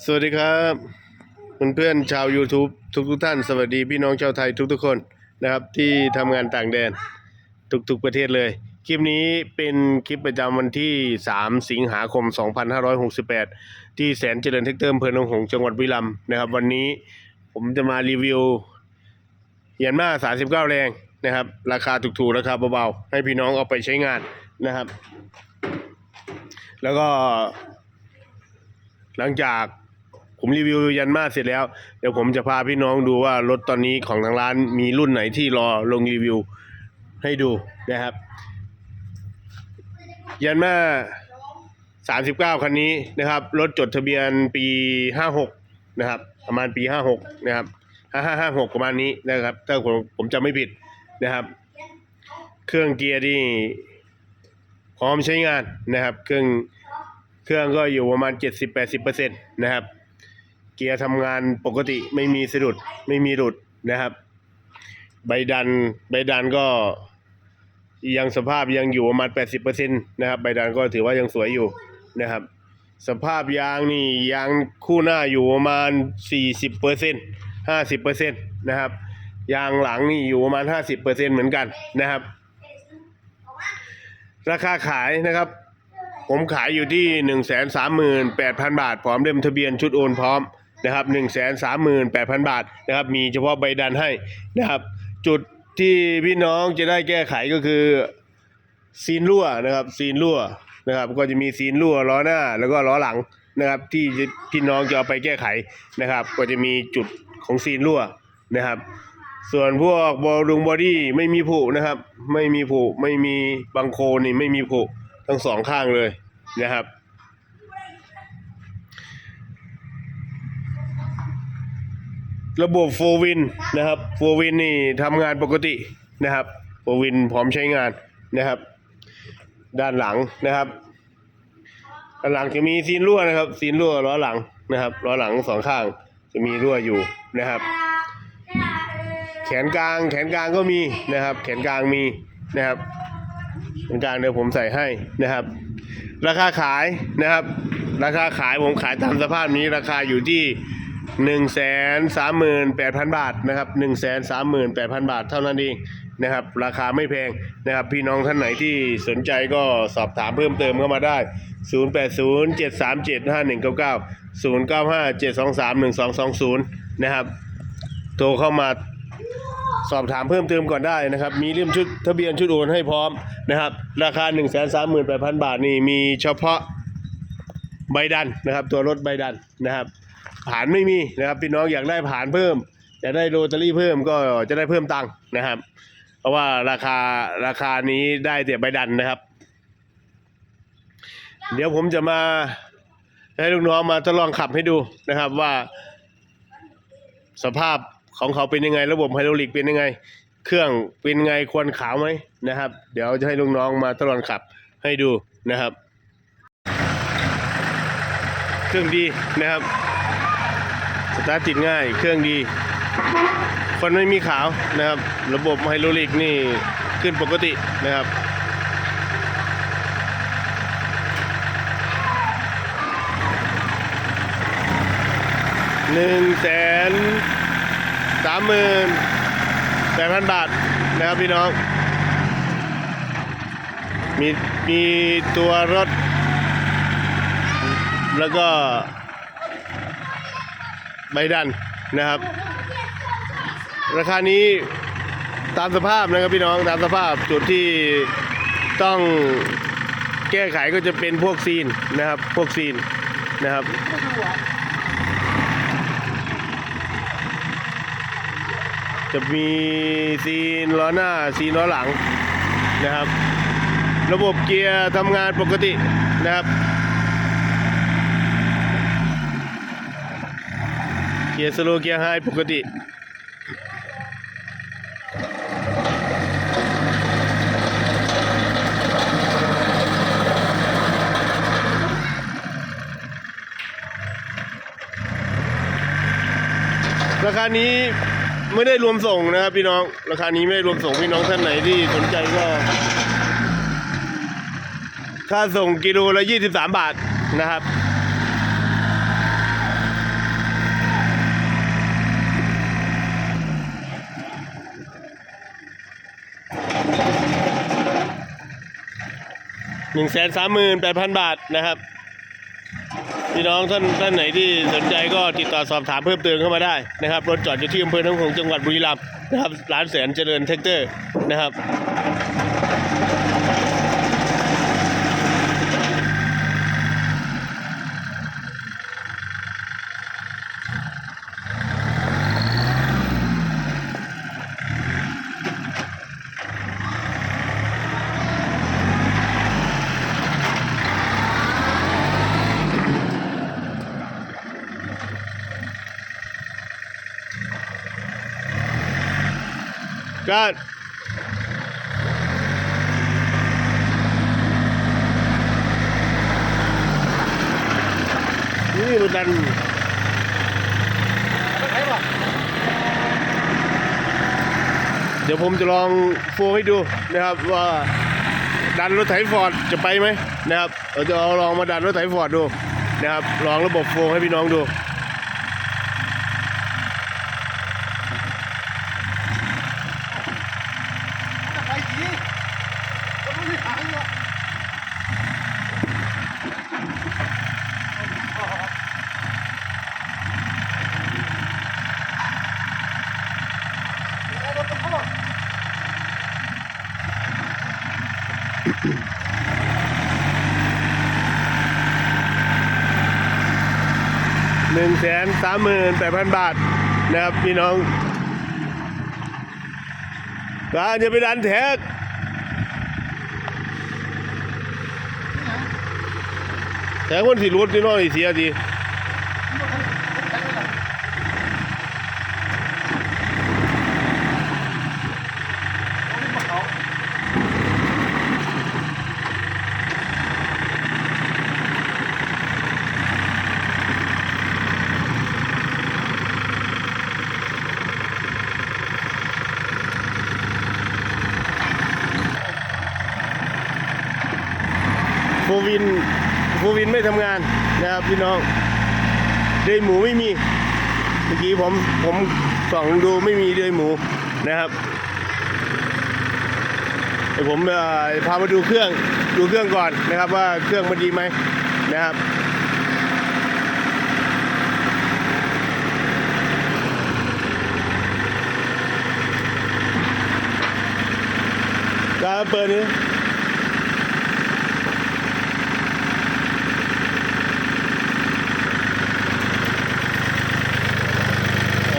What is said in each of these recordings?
สวัสดีครับเพื่อนๆชาว YouTube ทุกทุกๆท่าน สวัสดีพี่น้องชาวไทยทุกๆคนนะครับที่ทำงานต่างแดนทุกๆประเทศเลย คลิปนี้เป็นคลิปประจำวันที่ 3 สิงหาคม 2568 ที่แสนเจริญเทคเตอร์อำเภอหนองหงจังหวัดบุรีรัมย์นะครับ วันนี้ผมจะมารีวิวยันมา39 แรงนะครับ ราคาถูกๆ ราคาเบาๆ ให้พี่น้องเอาไปใช้งานนะครับ แล้วก็หลังจาก ผมรีวิวยันมาเสร็จแล้ว เดี๋ยวผมจะพาพี่น้องดูว่ารถตอนนี้ของทางร้านมีรุ่นไหนที่รอลงรีวิวให้ดูนะครับ ยันมา39คันนี้นะครับ รถจดทะเบียนปี56นะครับ ประมาณปี56นะครับ5556ประมาณนี้นะครับ ถ้าผมผมจำไม่ผิดนะครับ เครื่องเกียร์นี่พร้อมใช้งานนะครับ เครื่องเครื่องก็อยู่ประมาณ70-80%นะครับ เกียร์ทำงานปกติไม่มีสะดุดไม่มีหลุดนะครับ ใบดันใบดันก็ยังสภาพยังอยู่ประมาณ 80%นะครับใบดันก็ถือว่ายังสวยอยู่นะครับ สภาพยางนี่ยางคู่หน้าอยู่ประมาณ 40% 50%นะครับ ยางหลังนี่อยู่ประมาณ 50%เหมือนกันนะครับ ราคาขายนะครับ ผมขายอยู่ที่หนึ่งแสนสามหมื่นแปดพันบาท พร้อมเล่มทะเบียนชุดโอนพร้อม นะครับหนึ่งแสนสามหมื่นแปดพันบาทนะครับมีเฉพาะใบดันให้นะครับ จุดที่พี่น้องจะได้แก้ไขก็คือซีนรั่วนะครับซีนรั่วนะครับ ก็จะมีซีนรั่วล้อหน้าแล้วก็ล้อหลังนะครับ ที่พี่น้องจะเอาไปแก้ไขนะครับ ก็จะมีจุดของซีนรั่วนะครับ ส่วนพวกบอลุงบอดี้ไม่มีผุนะครับ ไม่มีผุไม่มีบังโคนนี่ไม่มีผุทั้งสองข้างเลยนะครับ ระบบโฟวินนะครับโฟวินนี่ทำงานปกตินะครับโฟวินพร้อมใช้งานนะครับ ด้านหลังนะครับด้านหลังจะมีซีนรั่วนะครับ ซีนรั่วล้อหลังนะครับล้อหลังสองข้างจะมีรั่วอยู่นะครับ แขนกลางแขนกลางก็มีนะครับ แขนกลางมีนะครับแขนกลางเดี๋ยวผมใส่ให้นะครับ ราคาขายนะครับ ราคาขายผมขายตามสภาพนี้ราคาอยู่ที่ หนึ่งแสนสามหมื่นแปดพันบาทนะครับหนึ่งแสนสามหมื่นแปดพันบาทเท่านั้นเองนะครับราคาไม่แพงนะครับพี่น้องท่านไหนที่สนใจก็สอบถามเพิ่มเติมเข้ามาได้ 0 8 0 7 3 7 5 1 9 9 0 9 5 7 2 3 1 2 2 0 นะครับ โทรเข้ามาสอบถามเพิ่มเติมก่อนได้นะครับ มีเล่มชุดทะเบียนชุดโอนให้พร้อมนะครับ ราคา 1 3 8 0 0 0 บาทนี่มีเฉพาะใบดันนะครับ ตัวรถใบดันนะครับ ผ่านไม่มีนะครับพี่น้องอยากได้ผ่านเพิ่มอยากได้โรตารี่เพิ่มก็จะได้เพิ่มตังค์นะครับ เพราะว่าราคาราคานี้ได้แต่ใบดันนะครับ เดี๋ยวผมจะมาให้ลูกน้องมาทดลองขับให้ดูนะครับว่า สภาพของเขาเป็นยังไง ระบบไฮดรอลิกเป็นยังไง เครื่องเป็นยังไงควรขาวไหมนะครับ เดี๋ยวจะให้ลูกน้องมาทดลองขับให้ดูนะครับ เครื่องดีนะครับ ตาร์ทติดง่าย เครื่องดี คนไม่มีขาวนะครับ ระบบไฮดรอลิกนี่ขึ้นปกตินะครับหนึ่งแสนสามหมื่นแปดพันบาทนะครับพี่น้อง มีมีตัวรถ แล้วก็ ใบดันนะครับ ราคานี้ตามสภาพนะครับพี่น้องตามสภาพจุดที่ต้องแก้ไขก็จะเป็นพวกซีนนะครับ พวกซีนนะครับจะมีซีนล้อหน้าซีนล้อหลังนะครับ ระบบเกียร์ทำงานปกตินะครับ เกียร์สโลเกียร์ไฮปกติราคานี้ไม่ได้รวมส่งนะครับพี่น้อง ราคานี้ไม่ได้รวมส่งพี่น้องท่านไหนที่สนใจก็ค่าส่งกิโลละ 23 บาทนะครับ หนึ่งแสนสามหมื่นแปดพันบาทนะครับ พี่น้องท่านท่านไหนที่สนใจก็ติดต่อสอบถามเพิ่มเติมเข้ามาได้นะครับ รถจอดอยู่ที่อำเภอหนองหงจังหวัดบุรีรัมย์นะครับร้านแสนเจริญแท็กเตอร์นะครับ ก็นี่มันดันเดี๋ยวผมจะลองโฟร์ให้ดูนะครับว่าดันรถไถฟอร์ดจะไปไหมนะครับเราจะเอาลองมาดันรถไถฟอร์ดดูนะครับลองระบบโฟร์ให้พี่น้องดู ไปทีก็ไม่ได้หายหรอกรถตะโพก หนึ่งแสนสามหมื่นแปดพันบาทนะครับพี่น้องร้านจะไปดันแท็กแท็กคนสิรุดนี่น้องอีเสียดี ฟวินโฟวินไม่ทำงานนะครับพี่น้องเดยหมูไม่มี เมื่อกี้ผมผมส่องดูไม่มีเดยหมูนะครับเดี๋ยวผมเออพามาดูเครื่องดูเครื่องก่อนนะครับว่าเครื่องมันดีไหมนะครับก็เปิดนี้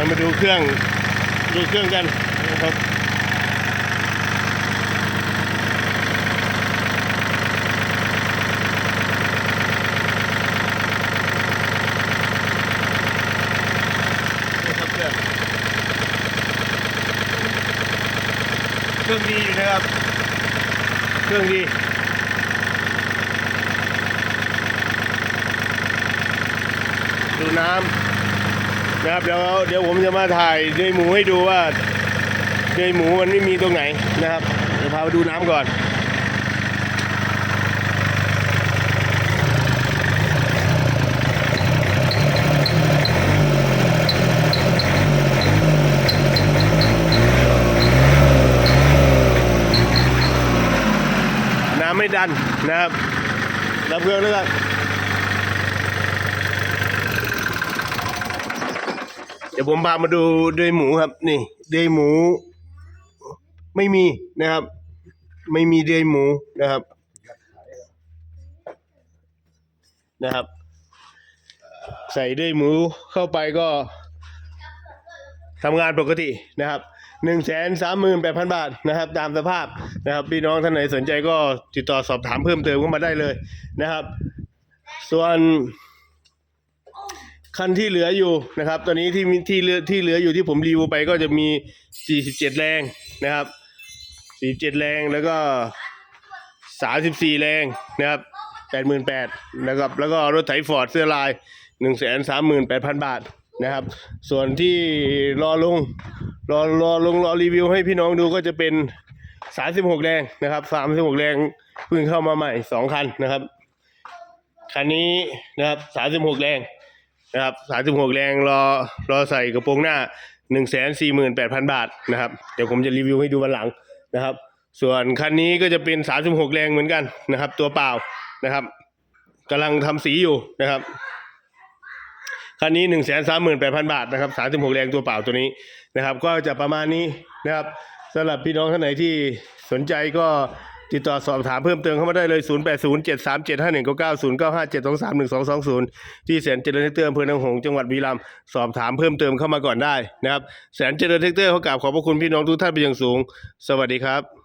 เอามาดูเครื่องดูเครื่องกันนะครับเครื่องเครื่องดีอยู่นะครับ เครื่องดีดูน้ำ นะครับเดี๋ยวเดี๋ยวผมจะมาถ่ายเดยหมูให้ดูว่าเดยหมูมันไม่มีตรงไหนนะครับเดี๋ยวพาไปดูน้ำก่อนน้ำไม่ดันนะครับรับเครื่องด้วยกัน เดี๋ยวผมพามาดูเดยหมูครับ นี่ เดยหมู ไม่มีนะครับ ไม่มีเดยหมูนะครับ นะครับ ใส่เดยหมูเข้าไปก็ทำงานปกตินะครับหนึ่งแสนสามหมื่นแปดพันบาทนะครับ ตามสภาพนะครับพี่น้องท่านไหนสนใจก็ติดต่อสอบถามเพิ่มเติมเข้ามาได้เลยนะครับ ส่วน คันที่เหลืออยู่นะครับ ตอนนี้ที่มีที่เหลือที่เหลืออยู่ที่ผมรีวิวไปก็จะมี 47 แรงนะครับ 47 แรงแล้วก็ 34 แรงนะครับ 88,000นะครับ แล้วก็รถไถฟอร์ดเสื้อลาย 138,000 บาทนะครับ ส่วนที่รอลงรอรอลงรอรีวิวให้พี่น้องดูก็จะเป็น 36 แรงนะครับ36 แรงเพิ่งเข้ามาใหม่ 2 คันนะครับ คันนี้นะครับ36 แรง นะครับสามสิบหกแรงรอรอใส่กระโปรงหน้าหนึ่งแสนสี่หมื่นแปดพันบาทนะครับ เดี๋ยวผมจะรีวิวให้ดูวันหลังนะครับ ส่วนคันนี้ก็จะเป็น36แรงเหมือนกันนะครับ ตัวเปล่านะครับกำลังทำสีอยู่นะครับคันนี้1 3 8 0 0 0บาทนะครับ36แรงตัวเปล่าตัวนี้นะครับ ก็จะประมาณนี้นะครับสำหรับพี่น้องท่านไหนที่สนใจก็ ติดต่อสอบถามเพิ่มเติมเข้ามาได้เลย 0 8 0 7 3 7 5 1 9 9 0 9 5 7 2 3 1 2 2 0 ที่แสนเจริญเทคเตอร์อำเภอหนองหงส์จังหวัดบุรีรัมย์สอบถามเพิ่มเติมเข้ามาก่อนได้นะครับแสนเจริญเทคเตอร์เขากราบขอบพระคุณพี่น้องทุกท่านเป็นอย่างสูง สวัสดีครับ